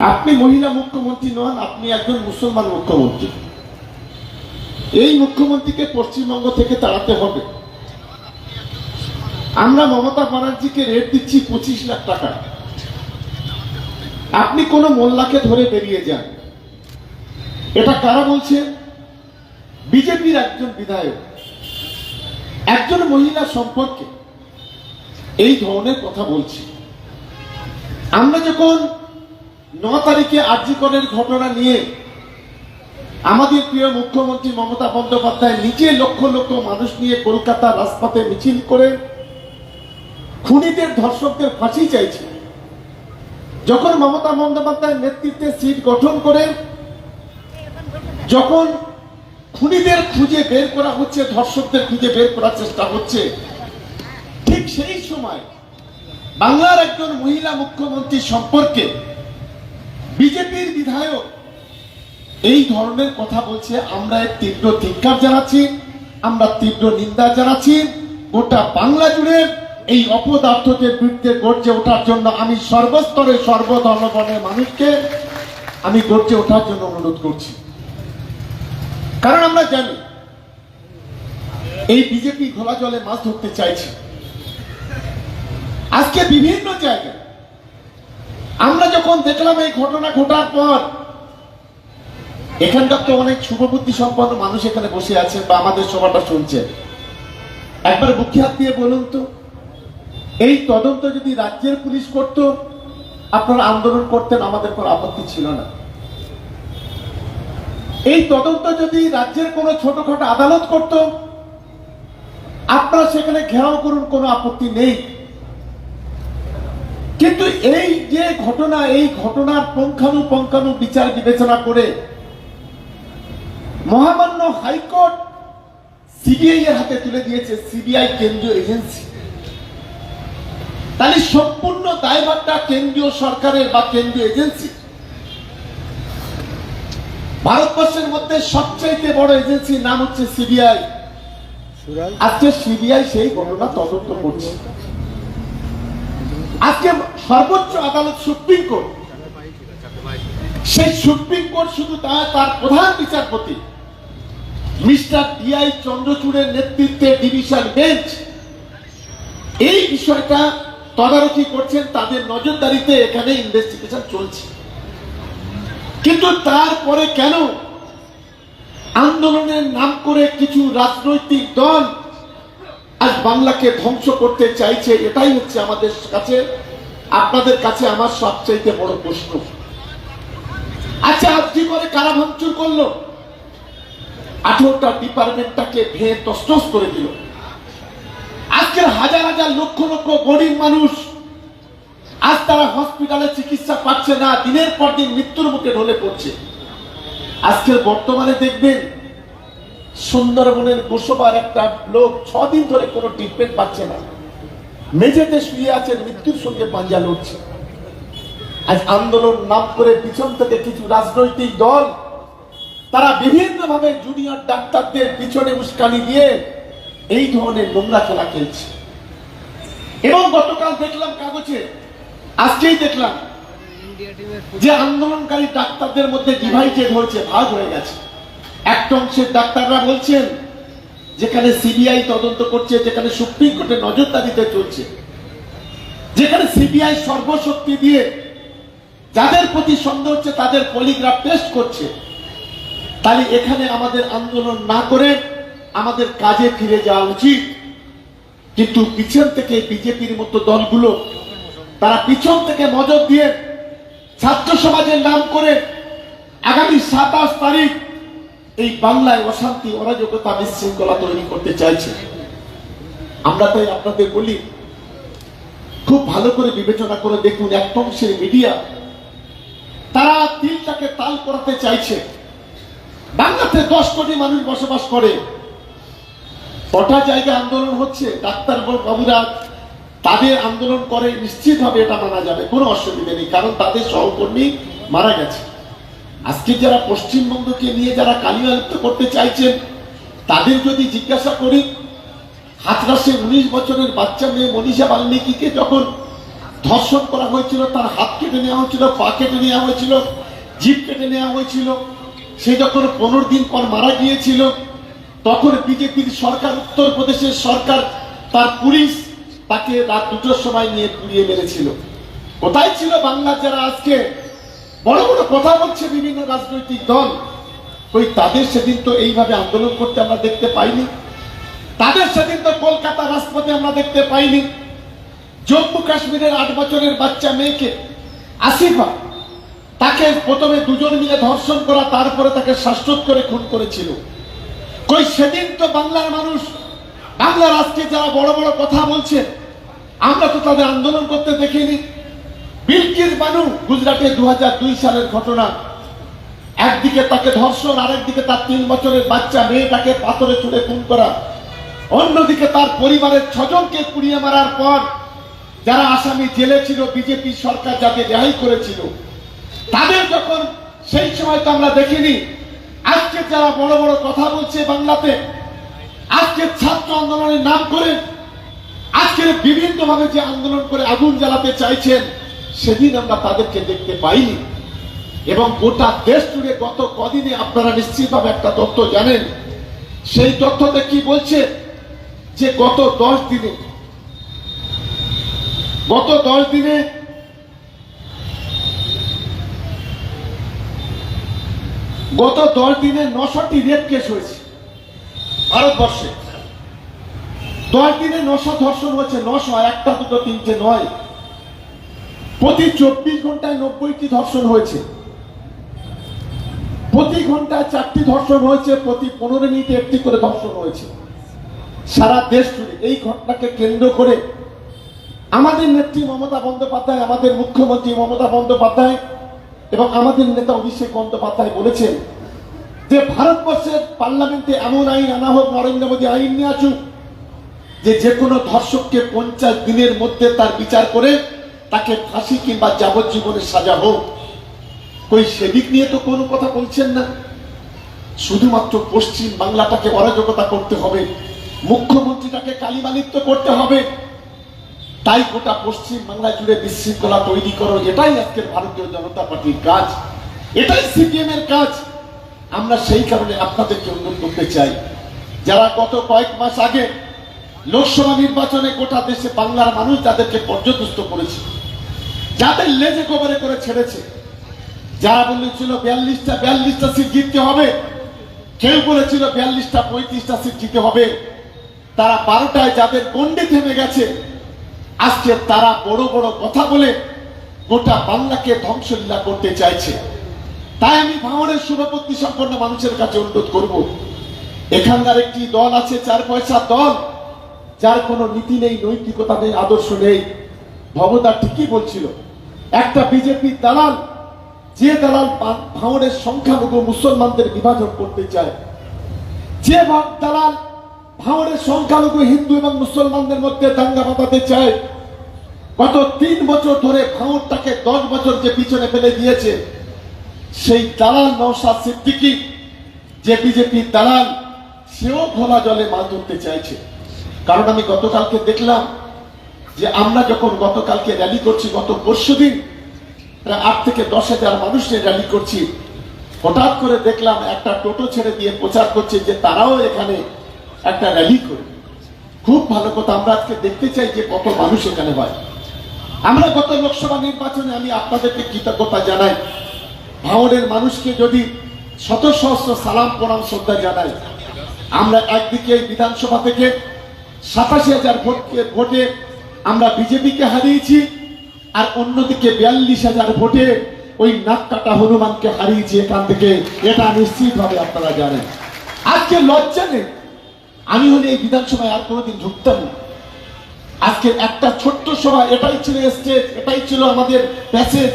আপনি মহিলা মুখ্যমন্ত্রী নন, আপনি একজন মুসলমান মুখ্যমন্ত্রী। এই মুখ্যমন্ত্রীকে পশ্চিমবঙ্গ থেকে তাড়াতে হবে। আমরা মমতা ব্যানার্জিকে রেট দিচ্ছি পঁচিশ লাখ টাকা। আপনি কোন মোল্লাকে ধরে বেরিয়ে যান। এটা কারা বলছে বিজেপির একজন বিধায়ক। একজন মহিলা সম্পর্কে এই ধরনের কথা বলছি। আমরা যখন ন তারিখে আর্যিকরের ঘটনা নিয়ে আমাদের প্রিয় মুখ্যমন্ত্রী মমতা বন্দ্যোপাধ্যায় নিজে লক্ষ লক্ষ মানুষ নিয়ে কলকাতা রাজপথে মিছিল করে খুনিদের ধর্ষকদের ফাঁসি চাইছে। যখন মমতা বন্দ্যোপাধ্যায়ের নেতৃত্বে সিট গঠন করে, যখন খুনিদের খুঁজে বের করা হচ্ছে, ধর্ষকদের খুঁজে বের করার চেষ্টা হচ্ছে, ঠিক সেই সময় বাংলার একজন মহিলা মুখ্যমন্ত্রী সম্পর্কে বিজেপির বিধায়ক। এই ধরনের কথা বলছে, আমরা তীব্র ধিক্কার জানাচ্ছি, আমরা তীব্র নিন্দা জানাচ্ছি। গোটা বাংলা জুড়ে এই অপদার্থকে বিরুদ্ধে গর্জে ওঠার জন্য আমি সর্বস্তরে সর্বধর্মবর্ণের মানুষকে আমি গর্জে ওঠার জন্য অনুরোধ করছি। কারণ আমরা জানি, এই বিজেপি ঘোলা জলে মাছ ধরতে চাইছে। আজকে বিভিন্ন জায়গায় আমরা যখন দেখলাম এই ঘটনা ঘটার পর, এখানকার তো অনেক শুভবুদ্ধি সম্পন্ন মানুষ এখানে বসে আছে বা আমাদের সভাটা শুনছে। একবার বুকে হাত দিয়ে বলুন তো, এই তদন্ত যদি রাজ্যের পুলিশ করত, আপনারা আন্দোলন করতেন, আমাদের কোনো আপত্তি ছিল না। এই তদন্ত যদি রাজ্যের কোনো ছোটখাটো আদালত করত, আপনারা সেখানে ঘেরাও করুন, কোনো আপত্তি নেই। কিন্তু এই যে ঘটনা এই ঘটনার পঙ্খানু পঙ্খানু বিচার বিবেচনা করে মহামান্য হাইকোর্ট সিবিআই এর হাতে তুলে দিয়েছে সিবিআই কেন্দ্রীয় এজেন্সি। তাহলে সম্পূর্ণ দায়ভারটা কেন্দ্রীয় সরকারের বা কেন্দ্রীয় এজেন্সি। ভারতবর্ষের মধ্যে সবচাইতে বড় এজেন্সির নাম হচ্ছে সিবিআই। আজকে সিবিআই সেই ঘটনা তদন্ত করছে। আজকে সর্বোচ্চ আদালত সুপ্রিম কোর্ট। সেই সুপ্রিম কোর্ট শুধু তার প্রধান বিচারপতি, মিস্টার ডিআই চন্দ্রচূড়ের নেতৃত্বে ডিভিশন বেঞ্চ, এই বিষয়টা তদারকি করছেন, তাদের নজরদারিতে এখানে ইনভেস্টিগেশন চলছে। কিন্তু তারপরে কেন আন্দোলনের নাম করে কিছু রাজনৈতিক দল আজ বাংলাকে ধ্বংস করতে চাইছে? এটাই হচ্ছে আমাদের কাছে আপনাদের কাছে আমার সবচাইতে বড় প্রশ্ন। আচ্ছা আজকে করে কারা ভাঙচুর করল? আঠারোটা ডিপার্টমেন্টটাকে ভেঙে তসনস করে দিল। আজকের হাজার হাজার লক্ষ লক্ষ গরিব মানুষ আজ তারা হসপিটালে চিকিৎসা পাচ্ছে না, দিনের পর দিন মৃত্যুর মুখে ঢলে পড়ছে। আজকের বর্তমানে দেখবেন, সুন্দরবনের গোসবার একটা লোক ছদিন ধরে কোনো ট্রিটমেন্ট পাচ্ছে না। মেঝেতে শুয়ে আছেন মৃত্যুর সঙ্গে পাঞ্জা লড়ছে। আজ আন্দোলন নাম করে পিছন থেকে কিছু রাজনৈতিক দল, তারা বিভিন্ন ভাবে জুনিয়র ডাক্তারদের পিছনে উস্কানি দিয়ে এই ধরনের নোংরা খেলা খেলছে। এবং গতকাল দেখলাম কাগজে, আজকেই দেখলাম যে আন্দোলনকারী ডাক্তারদের মধ্যে ডিভাইডেড হয়েছে, ভাগ হয়ে গেছে। একটা অংশের ডাক্তাররা বলছেন যেখানে সিবিআই তদন্ত করছে, যেখানে সুপ্রিম কোর্টে নজরদারিতে চলছে, যেখানে সিবিআই সর্বশক্তি দিয়ে যাদের প্রতি সন্দেহ হচ্ছে, তাদের পলিগ্রাফ টেস্ট করছে, তাহলে এখানে আমাদের আন্দোলন না করে আমাদের কাজে ফিরে যাওয়া উচিত। কিন্তু পিছন থেকে বিজেপির মতো দলগুলো, তারা পিছন থেকে নজর দিয়ে ছাত্র সমাজের নাম করে আগামী সাতাশ তারিখ এই বাংলায় অশান্তি, অরাজকতা বিশৃঙ্খলা তৈরি করতে চাইছে। আমরা তাই আপনাদের বলি, খুব ভালো করে বিবেচনা করে দেখুন, এক অংশের মিডিয়া তারা তিলটাকে তাল করাতে চাইছে। বাংলাতে দশ কোটি মানুষ বসবাস করে। কটা জায়গায় আন্দোলন হচ্ছে? ডাক্তার বাবুরা তাদের আন্দোলন করে নিশ্চিত ভাবে এটা মানা যাবে, কোনো অসুবিধা নেই, কারণ তাদের সহকর্মী মারা গেছে। আজকে যারা পশ্চিমবঙ্গকে নিয়ে যারা কালিমালিপ্ত করতে চাইছেন, তাদের যদি জিজ্ঞাসা করি, হাতরাসে উনিশ বছরের বাচ্চা মেয়ে মনীষা বাল্মীকিকে যখন ধর্ষণ করা হয়েছিল, তার হাত কেটে নেওয়া হয়েছিল, পা কেটে নেওয়া হয়েছিল জিপ কেটে নেওয়া হয়েছিল, সে যখন পনেরো দিন পর মারা গিয়েছিল, তখন বিজেপির সরকার, উত্তরপ্রদেশের সরকার, তার পুলিশ তাকে রাত দুটোর সময় নিয়ে পুড়িয়ে মেরেছিল। কোথায় ছিল বাংলার যারা আজকে বড় বড় কথা বলছে বিভিন্ন রাজনৈতিক দল। ওই তাদের সেদিন তো এইভাবে আন্দোলন করতে আমরা দেখতে পাইনি। তাদের সেদিন তো কলকাতা রাজপথে আমরা দেখতে পাইনি। জম্মু কাশ্মীরের আট বছরের বাচ্চা মেয়েকে আসিফা, তাকে প্রথমে দুজন মিলে ধর্ষণ করা, তারপরে তাকে শ্বাসরোধ করে খুন করেছিল। কই সেদিন তো বাংলার মানুষ, বাংলার আজকে যারা বড় বড় কথা বলছে, আমরা তো তাদের আন্দোলন করতে দেখিনি। বিলকিস বানু, গুজরাটে দু হাজার দুই সালের ঘটনা। একদিকে তাকে ধর্ষণ, আরেকদিকে তার তিন বছরের বাচ্চা, মেয়েটাকে পাথরে ছুড়ে খুন করা। অন্যদিকে তার পরিবারের ছজনকে পুড়িয়ে মারার পর, যারা আসামি জেলে ছিল, বিজেপি সরকার যাকে রেহাই করেছিল, তাদের যখন সেই সময় তো আমরা দেখিনি, আজকে যারা বড় বড় কথা বলছে বাংলাতে, আজকে ছাত্র আন্দোলনের নাম করে, আজকে বিভিন্নভাবে যে আন্দোলন করে আগুন জ্বালাতে চাইছেন সেদিন আমরা তাদেরকে দেখতে পাইনি। এবং গোটা দেশ জুড়ে গত কদিনে আপনারা নিশ্চিতভাবে একটা তথ্য জানেন। সেই তথ্যতে কি বলছে? যে গত দশ দিনে, গত দশ দিনে গত দশ দিনে নশোটি রেপ কেস হয়েছে ভারতবর্ষে। দশ দিনে নশো ধর্ষণ হয়েছে, নশো একটা দুটো তিনটে নয়। প্রতি চব্বিশ ঘন্টায় নব্বইটি ধর্ষণ হয়েছে। প্রতি ঘন্টায় চারটি ধর্ষণ হয়েছে, প্রতি পনেরো মিনিটে একটি করে ধর্ষণ হয়েছে। সারা দেশ জুড়ে এই ঘটনাকে কেন্দ্র করে আমাদের নেত্রী মমতা বন্দ্যোপাধ্যায়, আমাদের মুখ্যমন্ত্রী মমতা বন্দ্যোপাধ্যায় এবং আমাদের নেতা অভিষেক বন্দ্যোপাধ্যায় বলেছেন যে ভারতবর্ষের পার্লামেন্টে এমন আইন আনা হোক, নরেন্দ্র মোদী আইন নিয়ে আসুক, যে যে কোনো ধর্ষককে পঞ্চাশ দিনের মধ্যে তার বিচার করে তাকে ফাঁসি কিংবা যাবজ্জীবনের সাজা হোক, কই সেদিক নিয়ে তো কোনো কথা বলছেন না। শুধুমাত্র পশ্চিম বাংলাটাকে অরাজকতা করতে হবে, মুখ্যমন্ত্রীটাকে কালিমালিপ্ত করতে হবে। তাই গোটা পশ্চিম বাংলা জুড়ে বিশৃঙ্খলা তৈরি করো, এটাই আজকের ভারতীয় জনতা পার্টির কাজ। এটাই সিপিএম এর কাজ। আমরা সেই কারণে আপনাদেরকে অনুরোধ করতে চাই, যারা গত কয়েক মাস আগে লোকসভা নির্বাচনে গোটা দেশে বাংলার মানুষ যাদেরকে পর্যদস্ত করেছে যাদের লেজে কবরে করে ছেড়েছে, যারা বলেছিল বিয়াল্লিশটা বিয়াল্লিশটা সিট জিততে হবে, কেউ বলেছিল বিয়াল্লিশটা, পঁয়ত্রিশটা সিট জিতে হবে, তারা বারোটায় যাদের গন্ডি থেমে গেছে, আজকে তারা বড় বড় কথা বলে গোটা বাংলাকে ধ্বংসলীলা করতে চাইছে। তাই আমি ভাঙনের শুভপত্তি সম্পন্ন মানুষের কাছে অনুরোধ করব। এখানকার একটি দল আছে, চার পয়সার দল, যার কোনো নীতি নেই, নৈতিকতা নেই, আদর্শ নেই। ভবতা ঠিকই বলছিল একটা বিজেপি দালাল, যে দালাল ভাঙনের সংখ্যালঘু মুসলমানদের বিভাজন করতে চায়, যে দালাল ভাঙনের সংখ্যালঘু হিন্দু এবং মুসলমানদের মধ্যে দাঙ্গা বাঁধাতে চায়, গত তিন বছর ধরে ভাঙনটাকে দশ বছর যে পিছনে ফেলে দিয়েছে, সেই দালাল নৌসাদ সিদ্দিকি, যে বিজেপির দালাল, সেও খোলা জলে মাছ ধরতে চাইছে। কারণ আমি গতকালকে দেখলাম যে আমরা যখন গতকালকে র্যালি করছি, গত পরশু দিন, প্রায় আট থেকে দশ হাজার মানুষ নিয়ে র্যালি করছি। হঠাৎ করে দেখলাম একটা টোটো ছেড়ে দিয়ে প্রচার করছে যে তারাও এখানে একটা র্যালি করে। খুব ভালো কথা, আমরা আজকে দেখতে চাই যে কত মানুষ এখানে হয়। আমরা গত লোকসভা নির্বাচনে আমি আপনাদেরকে কৃতজ্ঞতা জানাই। ভাঙনের মানুষকে যদি শত সহস্র সালাম, প্রণাম, শ্রদ্ধা জানাই, আমরা একদিকে বিধানসভা থেকে সাতাশি হাজার ভোটকে, ভোটে আমরা বিজেপিকে হারিয়েছি, আর অন্যদিকে বিয়াল্লিশ হাজার ভোটে ওই নাক কাটা হনুমানকে হারিয়েছি এখান থেকে। এটা নিশ্চিতভাবে আপনারা জানেন। আজকে লজ্জা নেই। আমি হলে এই বিধানসভায় আর কোনোদিন ঢুকতাম না। আজকে একটা ছোট্ট সভা, এটাই ছিল স্টেজ এটাই ছিল আমাদের প্যাসেজ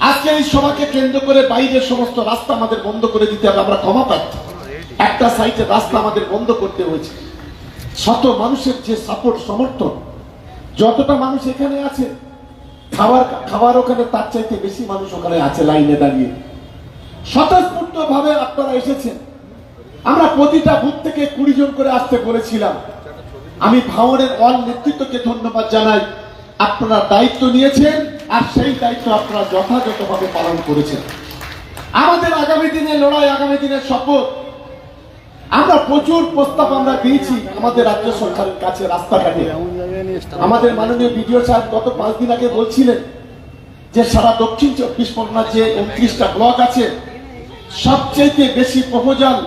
আজকে এই সভাকে কেন্দ্র করে বাইরের সমস্ত রাস্তা আমাদের বন্ধ করে দিতে হবে, আমরা ক্ষমা প্রার্থী। একটা সাইডে রাস্তা আমাদের বন্ধ করতে হয়েছে। শত মানুষের যে সাপোর্ট সমর্থন যতটা মানুষ এখানে আছে, খাবার খাবার ওখানে তার চাইতে বেশি মানুষ ওখানে আছে লাইনে দাঁড়িয়ে। স্বতঃস্ফূর্ত ভাবে আপনারা এসেছেন। আমরা প্রতিটা বুথ থেকে কুড়ি জন করে আসতে বলেছিলাম। আমি ভাঙনের অল নেতৃত্বকে ধন্যবাদ জানাই। আপনারা দায়িত্ব নিয়েছেন আর সেই দায়িত্ব আপনারা যথাযথভাবে পালন করেছেন। আমাদের আগামী দিনে লড়াই, আগামী দিনের শপথ। আমরা প্রচুর প্রস্তাব আমরা দিয়েছি আমাদের রাজ্য সরকারের কাছে রাস্তাঘাটে। আমাদের মাননীয় বিডিও সাহেব গত পাঁচ দিন আগে বলছিলেন যে সারা দক্ষিণ চব্বিশ পরগনার যে উনত্রিশটা ব্লক আছে সবচেয়ে বেশি প্রপোজাল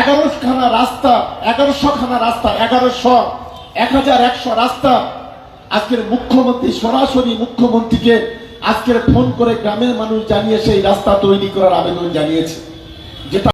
এগারোশো খানা রাস্তা এগারোশো খানা রাস্তা, এগারোশো এক হাজার একশো রাস্তা। আজকের মুখ্যমন্ত্রী, সরাসরি মুখ্যমন্ত্রীকে আজকের ফোন করে গ্রামের মানুষ জানিয়ে সেই রাস্তা তৈরি করার আবেদন জানিয়েছে।